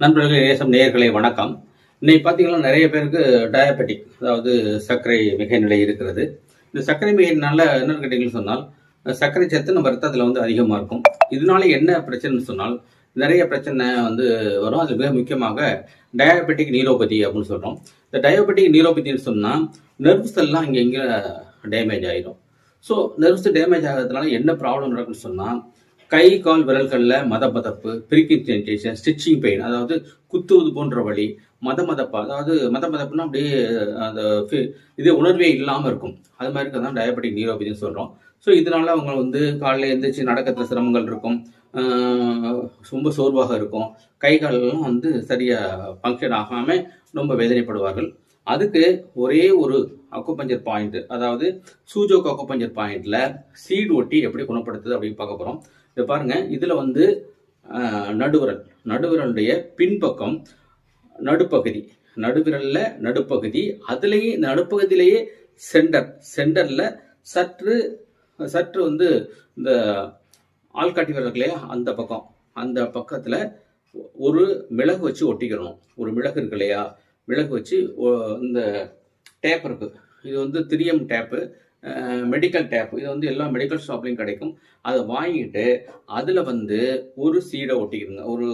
நண்பர்கள் நேசம் நேயர்களே வணக்கம். இன்னைக்கு பார்த்தீங்கன்னா நிறைய பேருக்கு டயபெட்டிக் அதாவது சர்க்கரை மிகை நிலை இருக்கிறது. இந்த சர்க்கரை மிகைனால என்னன்னு கேட்டீங்கன்னு சொன்னால் சர்க்கரை சத்து நம்ம ரத்தத்தில் வந்து அதிகமாக இருக்கும். இதனால என்ன பிரச்சனைன்னு சொன்னால் நிறைய பிரச்சனை வந்து வரும். அது மிக முக்கியமாக டயபெட்டிக் நீரோபதி அப்படின்னு சொல்கிறோம் இந்த டயபெட்டிக் நீரோபதின்னு சொன்னால் நர்வ்ஸ் எல்லாம் இங்கே இங்கே டேமேஜ் ஆகிடும் ஸோ நர்வ்ஸ் டேமேஜ் ஆகிறதுனால என்ன ப்ராப்ளம் நடக்குன்னு சொன்னால் கை கால் விரல்களில் மத மதப்பு பிரிக்கிங் சென்சேஷன் ஸ்டிச்சிங் பெயின் அதாவது குத்துவது போன்ற வழி மத மதப்பு அதாவது மத மதப்புனா அப்படியே அந்த ஃபி- இது உணர்வே இல்லாமல் இருக்கும். அது மாதிரி தான் டயபெட்டிக் நியூரோபதினு சொல்கிறோம் ஸோ இதனால அவங்க வந்து காலையில் எழுந்திரிச்சு நடக்கிறதுல சிரமங்கள் இருக்கும். ரொம்ப சோர்வாக இருக்கும். கை காலெல்லாம் வந்து சரியாக ஃபங்க்ஷன் ஆகாமல் ரொம்ப வேதனைப்படுவார்கள். அதுக்கு ஒரே ஒரு அக்குபஞ்சர் பாயிண்ட் அதாவது சூஜோக் அக்குபஞ்சர் பாயிண்ட்ல சீடு ஒட்டி எப்படி குணப்படுத்துது அப்படின்னு பார்க்க போகிறோம் இதை பாருங்க இதில் வந்து ஆஹ், நடுவிரல் நடுவிரலுடைய பின்பக்கம் நடுப்பகுதி. நடுவிரல்ல நடுப்பகுதி அதுலேயே இந்த நடுப்பகுதியிலேயே சென்டர் சென்டரில் சற்று சற்று வந்து இந்த ஆள்காட்டி விரல் இல்லையா அந்த பக்கம் அந்த பக்கத்தில் ஒரு மிளகு வச்சு ஒட்டிக்கிறணும். ஒரு மிளகு இருக்கு இல்லையா மிளகு வச்சு இந்த டேப் இருக்குது. இது வந்து திரியம் டேப்பு மெடிக்கல் டேப் இது வந்து எல்லா மெடிக்கல் ஷாப்லையும் கிடைக்கும். அதை வாங்கிட்டு அதில் வந்து ஒரு சீடை ஒட்டிக்கிடுங்க. ஒரு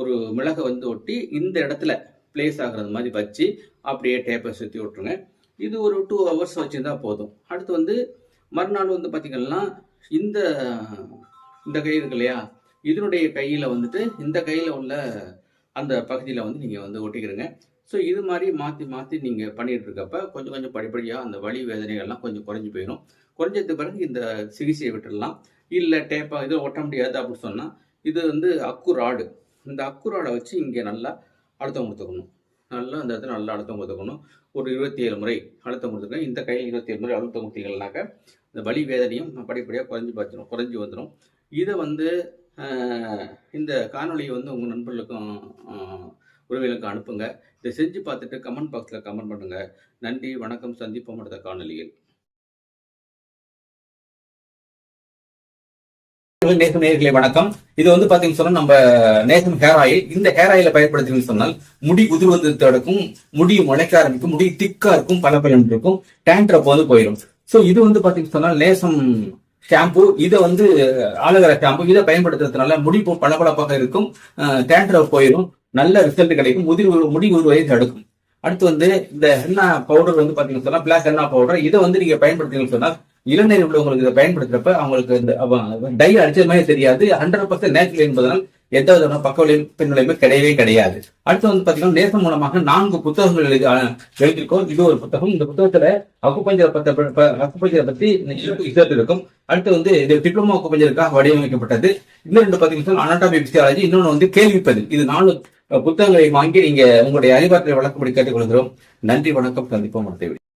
ஒரு மிளகை வந்து ஒட்டி இந்த இடத்துல பிளேஸ் ஆகுறது மாதிரி வச்சு அப்படியே டேப்பை சுற்றி விட்ருங்க இது ஒரு டூ ஹவர்ஸ் வச்சுருந்தா போதும். அடுத்து வந்து மறுநாள் வந்து பார்த்திங்கன்னா இந்த இந்த கை இருக்கு இல்லையா? இதனுடைய கையில் வந்துட்டு இந்த கையில் உள்ள அந்த பகுதியில் வந்து நீங்கள் வந்து ஒட்டிக்கிறங்க ஸோ இது மாதிரி மாற்றி மாற்றி நீங்கள் பண்ணிட்டு இருக்கப்ப கொஞ்சம் கொஞ்சம் படிப்படியாக அந்த வலி வேதனைகள்லாம் கொஞ்சம் குறைஞ்சி போயிடும். குறைஞ்சதுக்கு பிறகு இந்த சிகிச்சையை விட்டுடலாம். இல்லை டேப்பா இது ஒட்ட முடியாது அப்படின்னு சொன்னால் இது வந்து அக்கு ராடு இந்த அக்கு ராடை வச்சு இங்கே நல்லா அழுத்தம் கொடுத்துக்கணும். நல்லா அந்த இடத்துல நல்லா அழுத்தம் கொடுத்துக்கணும். ஒரு இருபத்தி ஏழு முறை அழுத்தம் கொடுத்துக்கணும். இந்த கையில் இருபத்தி ஏழு முறை அழுத்தம் கொடுத்தீங்கன்னாக்க இந்த வலி வேதனையும் படிப்படியாக குறைஞ்சி பார்த்துடும் குறைஞ்சி வந்துடும். இதை வந்து இந்த காணொலியை வந்து உங்கள் நண்பர்களுக்கும் ஆஹ், அனுப்புங்க. இதை செஞ்சு பார்த்துட்டு கமெண்ட் பாக்ஸில் கமெண்ட் பண்ணுங்க. நன்றி வணக்கம். சந்திப்போம் அடுத்த காணொலியில் நேசம் நேர்களை வணக்கம். இது வந்து பாத்தீங்கன்னு சொன்னா நம்ம நேசம் ஹேர் ஆயில் இந்த ஹேர் ஆயில பயன்படுத்தினு சொன்னால் முடி உதிர்வது தடுக்கும் முடி முளைக்க ஆரம்பிக்கும் முடி திக்கா இருக்கும் பல இருக்கும் டேண்ட்ரப் வந்து போயிடும் சோ இது வந்து பாத்தீங்கன்னு சொன்னால் நேசம் ஷாம்பு இதை வந்து ஆலோவேரா ஷாம்பு இதை பயன்படுத்துறதுனால முடி பளபளப்பாக இருக்கும் டேண்ட்ரப் போயிடும் நல்ல ரிசல்ட் கிடைக்கும். முதிர் முடி உருவதை தடுக்கும். அடுத்து வந்து இந்த ஹென்னா பவுடர் வந்து பாத்தீங்கன்னு சொன்னா பிளாக் ஹென்னா பவுடர் இதை வந்து நீங்க பயன்படுத்தீங்கன்னு சொன்னா இளநீர் உள்ளவங்களுக்கு இதை பயன்படுத்துறப்ப அவங்களுக்கு இந்த டை அடிச்சது மாதிரி தெரியாது. ஹண்ட்ரட் பர்சன்ட் நேச்சுரல் என்பதனால் எந்த விதமான பக்க விளைவு கிடையவே கிடையாது. அடுத்து வந்து பாத்தீங்கன்னா நேசம் மூலமாக நான்கு புத்தகங்கள் எழுதி எழுதியிருக்கோம். இது ஒரு புத்தகம். இந்த புத்தகத்துல அக்குப்பஞ்சர் பத்த அக்குப்பஞ்சரை பத்தி இசத்து இருக்கும். அடுத்து வந்து இது டிப்ளமோ அக்குப்பஞ்சருக்காக வடிவமைக்கப்பட்டது. இன்னும் ரெண்டு பாத்தீங்கன்னா அனாட்டமி பிசியாலஜி இன்னொன்று வந்து கேள்விப்பது இது நாலு புத்தகங்களை வாங்கி நீங்க உங்களுடைய அறிவாற்றலை வழக்கப்படி கேட்டுக்கொள்கிறோம். நன்றி வணக்கம். சந்திப்போம் அடுத்த